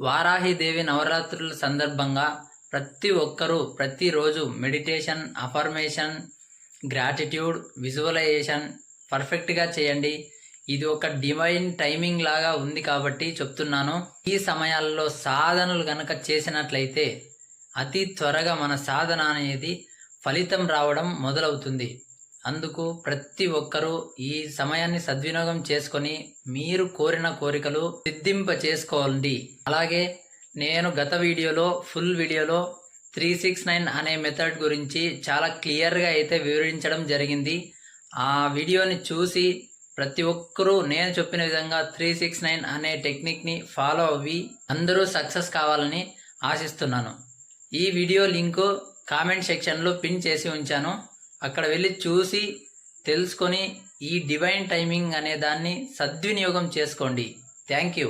వారాహిదేవి నవరాత్రుల సందర్భంగా ప్రతి ఒక్కరూ ప్రతిరోజు మెడిటేషన్ అఫర్మేషన్ గ్రాటిట్యూడ్ విజువలైజేషన్ పర్ఫెక్ట్గా చేయండి. ఇది ఒక డివైన్ టైమింగ్ లాగా ఉంది కాబట్టి చెప్తున్నాను. ఈ సమయాల్లో సాధనలు గనక చేసినట్లయితే అతి త్వరగా మన సాధన అనేది ఫలితం రావడం మొదలవుతుంది. అందుకు ప్రతి ఒక్కరూ ఈ సమయాన్ని సద్వినియోగం చేసుకొని మీరు కోరిన కోరికలు సిద్ధింప చేసుకోండి. అలాగే నేను గత వీడియోలో ఫుల్ వీడియోలో త్రీ సిక్స్ నైన్ అనే మెథడ్ గురించి చాలా క్లియర్గా అయితే వివరించడం జరిగింది. ఆ వీడియోని చూసి ప్రతి ఒక్కరూ నేను చెప్పిన విధంగా త్రీ సిక్స్ నైన్ అనే టెక్నిక్ని ఫాలో అవ్వి అందరూ సక్సెస్ కావాలని ఆశిస్తున్నాను. ఈ వీడియో లింకు కామెంట్ సెక్షన్లో పిన్ చేసి ఉంచాను. అక్కడ వెళ్ళి చూసి తెలుసుకొని ఈ డివైన్ టైమింగ్ అనే దాన్ని సద్వినియోగం చేసుకోండి. Thank you